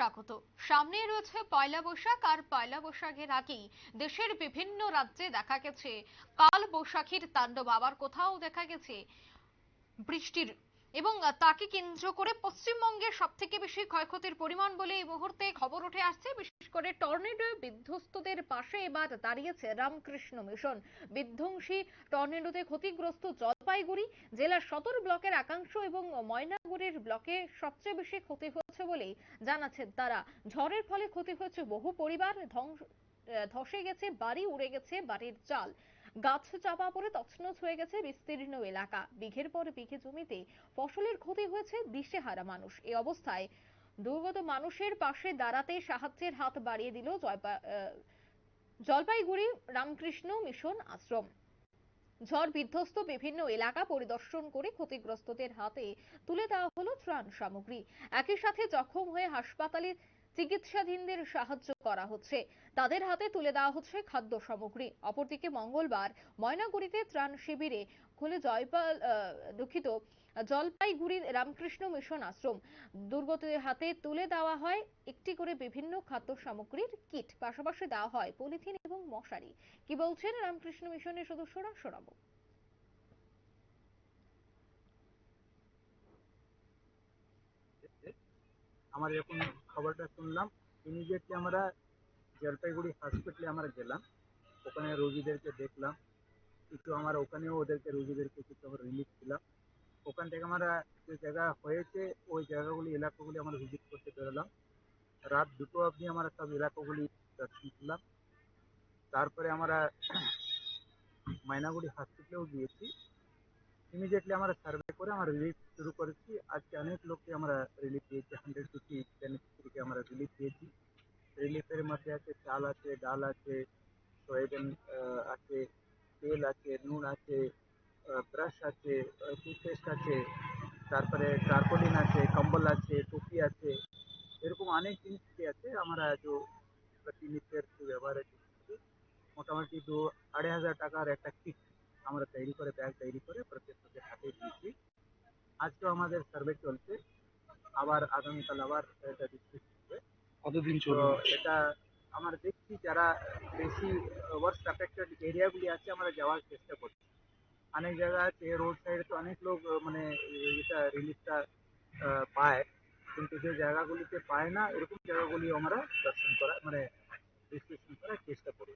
স্বাগত। সামনে রয়েছে পয়লা বৈশাখ আর পয়লা বৈশাখের আগেই দেশের বিভিন্ন রাজ্যে দেখা গেছে কাল বৈশাখীর তাণ্ডব। আবার কোথাও দেখা গেছে বৃষ্টির। এবং তাকে কেন্দ্র করে পশ্চিমবঙ্গের সব থেকে বেশি ক্ষয়ক্ষতির পরিমাণ বলে এই মুহূর্তে খবর উঠে আসছে। বিশেষ করে টর্নেডো বিধ্বস্তদের পাশে এবার দাঁড়িয়েছে রামকৃষ্ণ মিশন। বিধ্বংসী টর্নেডোতে ক্ষতিগ্রস্ত জলপাইগুড়ি, জেলার সদর ব্লকের একাংশ এবং ময়নাগুড়ির ব্লকে সবচেয়ে বেশি ক্ষতি হয়েছে বলেই জানাচ্ছেন তারা। ঝড়ের ফলে ক্ষতি হয়েছে বহু পরিবার, ধ্বংস ধসে গেছে, বাড়ি উড়ে গেছে, বাড়ির চাল। গাছ চাপা পড়ে তছনছ হয়ে গেছে বিস্তীর্ণ এলাকা। বিঘের পর বিঘে জমিতে ফসলের ক্ষতি হয়েছে দিশেহারা মানুষ। এই অবস্থায় দুর্গত মানুষের পাশে দাঁড়াতে সাহায্যের হাত বাড়িয়ে দিল জলপাইগুড়ি রামকৃষ্ণ মিশন আশ্রম। ঝড় বিধ্বস্ত বিভিন্ন এলাকা পরিদর্শন করে ক্ষতিগ্রস্তদের হাতে তুলে দেওয়া হলো ত্রাণ সামগ্রী। একই সাথে জখম হয়ে হাসপাতালে চিকিৎসাধীনদের সাহায্য করা হচ্ছে। তাদের হাতে তুলে দেওয়া হচ্ছে খাদ্য সামগ্রী। অপরদিকে মঙ্গলবার ময়নাগুড়িতে ত্রাণ শিবিরে খুলে জয়পাল দুঃখিত জলপাইগুড়ির রামকৃষ্ণ মিশন আশ্রম দুর্গতদের হাতে তুলে দেওয়া হয় একটি করে বিভিন্ন খাদ্য সামগ্রীর কিট। পাশাপাশি দেওয়া হয় পলিথিন এবং মশারি। কি বলছেন রামকৃষ্ণ মিশনের সদস্যরা? শোনাবো। আমার যখন খবরটা শুনলাম। ইমিডিয়েটলি আমরা জলপাইগুড়ি হসপিটালে আমরা গেলাম। ওখানে রোগীদেরকে দেখলাম। কিছু আমার ওখানেও ওদেরকে রোগীদেরকে কিছু আমরা রিলিফ দিলাম। ওখান থেকে আমরা যে জায়গা হয়েছে, ওই জায়গাগুলি, এলাকাগুলি আমরা ভিজিট করতে বেরোলাম। রাত দুটো অবধি আমরা সব এলাকাগুলি দর্শন করলাম। তারপরে আমরা মাইনাগুড়ি হসপিটালেও গিয়েছি। ইমিডিয়েটলি আমরা সার্ভে করে আমরা রিলিফ শুরু করেছি আজকে অনেক লোককে আমরা রিলিফ দিয়েছি হান্ড্রেড ফিফটি বেনিফিশিয়ারিকে আমরা রিলিফ দিয়েছি রিলিফের মধ্যে আছে চাল আছে ডাল আছে সয়াবিন আহ, আছে তেল আছে নুন আছে ব্রাশ আছে টুথপেস্ট আছে তারপরে টার্পোলিন আছে কম্বল আছে টুপি আছে এরকম অনেক জিনিস কি আছে আমরা যে প্রতিনিত্যের ব্যবহারের জিনিস মোটামুটি দু আড়াই হাজার টাকার একটা কিট আমরা তৈরি করে ব্যাগ তৈরি করে প্রত্যেক লোকের হাতে দিয়েছি। আজকেও আমাদের সার্ভে চলছে। আবার আগামীকাল আবার এটা হবে। কতদিন চলবে? এটা আমরা দেখছি যারা বেশি ওয়ার্স্ট অ্যাফেক্টেড এরিয়াগুলি আছে আমরা যাওয়ার চেষ্টা করছি। অনেক জায়গা আছে রোড সাইডে তো অনেক লোক মানে এটা রিলিফটা পায়। কিন্তু যে জায়গাগুলিতে পায় না এরকম জায়গাগুলি আমরা দর্শন করা মানে ডিসক্রিপশন করার চেষ্টা করি।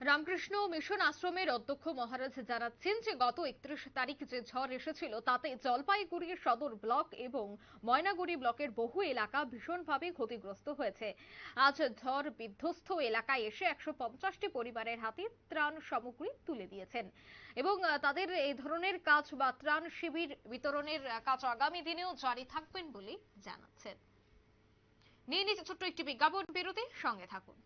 রামকৃষ্ণ মিশন আশ্রমের অধ্যক্ষ মহারাজ জানাচ্ছেন যে, গত একত্রিশ তারিখ যে ঝড় এসেছিল, তাতে জলপাইগুড়ির সদর ব্লক এবং ময়নাগুড়ি ব্লকের বহু এলাকা ভীষণভাবে ক্ষতিগ্রস্ত হয়েছে। আজ ঝড় বিধ্বস্ত এলাকায় এসে একশো পঞ্চাশটি পরিবারের হাতে ত্রাণ সামগ্রী তুলে দিয়েছেন এবং তাদের এই ধরনের কাজ বা ত্রাণ শিবির বিতরণের কাজ আগামী দিনেও জারি থাকবেন বলে জানাচ্ছেন। নিয়ে নিচ্ছে ছোট্ট একটি বিজ্ঞাপন বিরতি, সঙ্গে থাকুন।